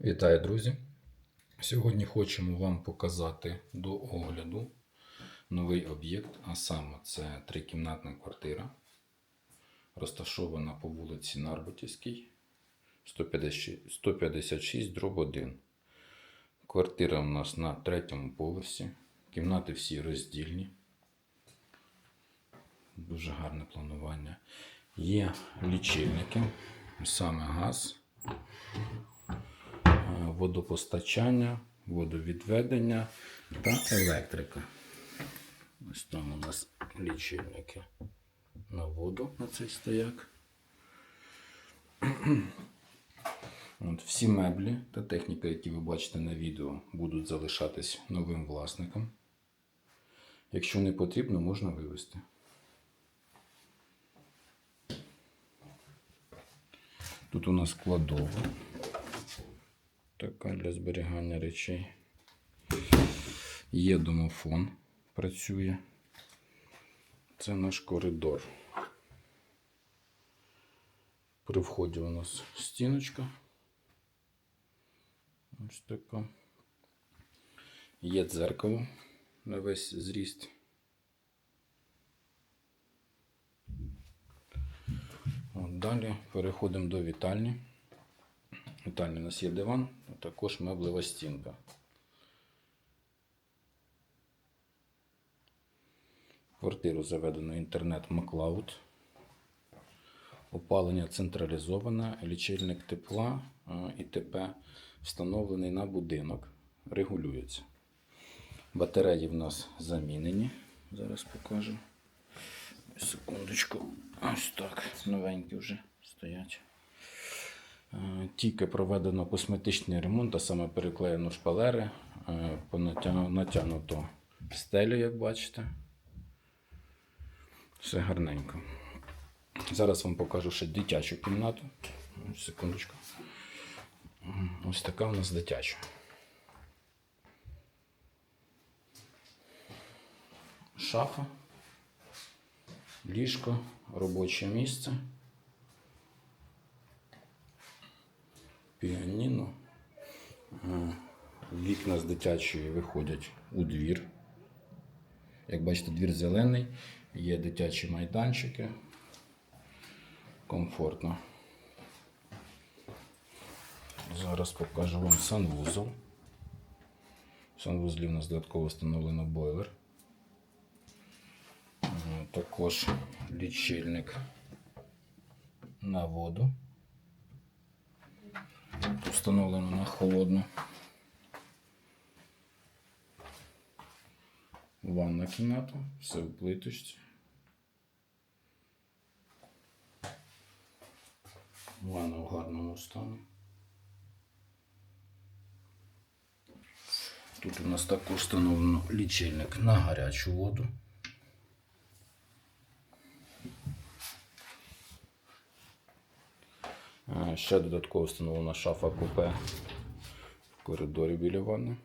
Вітаю, друзі! Сьогодні хочемо вам показати до огляду новий об'єкт, а саме це трикімнатна квартира, розташована по вулиці Нарбутівській, 156 дроб 1. Квартира у нас на третьому поверсі. Кімнати всі роздільні. Дуже гарне планування. Є лічильники, саме газ водопостачання, водовідведення та електрика. Ось там у нас лічильники на воду на цей стояк. От, всі меблі та техніка, які ви бачите на відео, будуть залишатись новим власником. Якщо не потрібно, можна вивезти. Тут у нас кладова. Така для зберігання речей. Є домофон, працює. Це наш коридор. При вході у нас стіночка. Ось така. Є дзеркало на весь зріст. От далі переходимо до вітальні. В у нас є диван, а також меблева стінка. Квартиру заведено інтернет Маклауд. Опалення централізоване, лічильник тепла і ТП встановлений на будинок. Регулюється. Батареї в нас замінені. Зараз покажу. Секундочку. Ось так. Новенькі вже стоять. Е, Тільки проведено косметичний ремонт, а саме переклеєно шпалери, е, натягнуто стелю, як бачите. Все гарненько. Зараз вам покажу ще дитячу кімнату. Секундочку. Ось така у нас дитяча. Шафа, ліжко, робоче місце. Піаніно. Е, Вікна з дитячої виходять у двір. Як бачите, двір зелений, є дитячі майданчики. Комфортно. Зараз покажу вам санвузол. В санвузлі у нас додатково встановлено бойлер. Е, Також лічильник на воду встановлено на холодну. Ванна кімната, все в плиточці. Ванна в гарному стані. Тут у нас також встановлено лічильник на гарячу воду. Ще додатково встановлена шафа купе в коридорі біля ванни.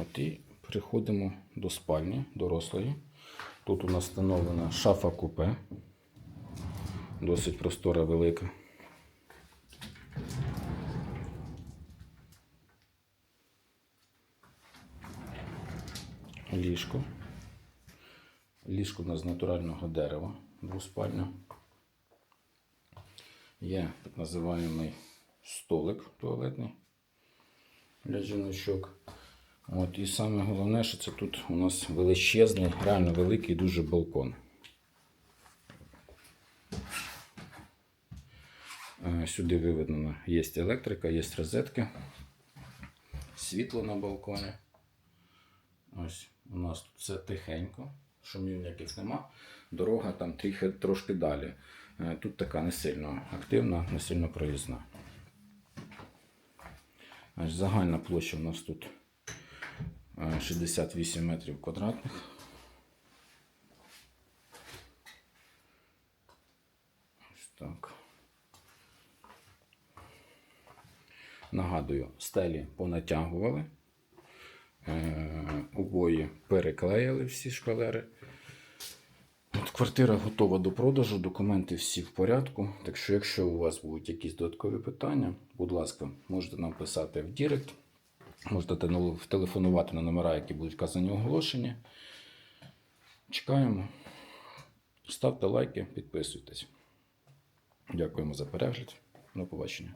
От і переходимо до спальні дорослої. Тут у нас встановлена шафа купе. Досить простора велика. Ліжко. Ліжко у нас з натурального дерева двоспальня. Є так називаємий столик туалетний для жіночок. От, і саме головне, що це тут у нас величезний, реально великий дуже балкон. Е, Сюди виведена є електрика, є розетки, світло на балконі. Ось у нас тут все тихенько, шумів ніяких нема. Дорога там трохи, трошки далі. Е, Тут така не сильно активна, не сильно проїзна. Загальна площа у нас тут е, 68 метрів квадратних. Ось так. Нагадую, стелі понатягували. Е, обої переклеїли всі шпалери. Квартира готова до продажу, документи всі в порядку. Так що, якщо у вас будуть якісь додаткові питання, будь ласка, можете нам писати в Дірект, можете теле- телефонувати на номера, які будуть вказані в оголошенні. Чекаємо. Ставте лайки, підписуйтесь. Дякуємо за перегляд. До побачення.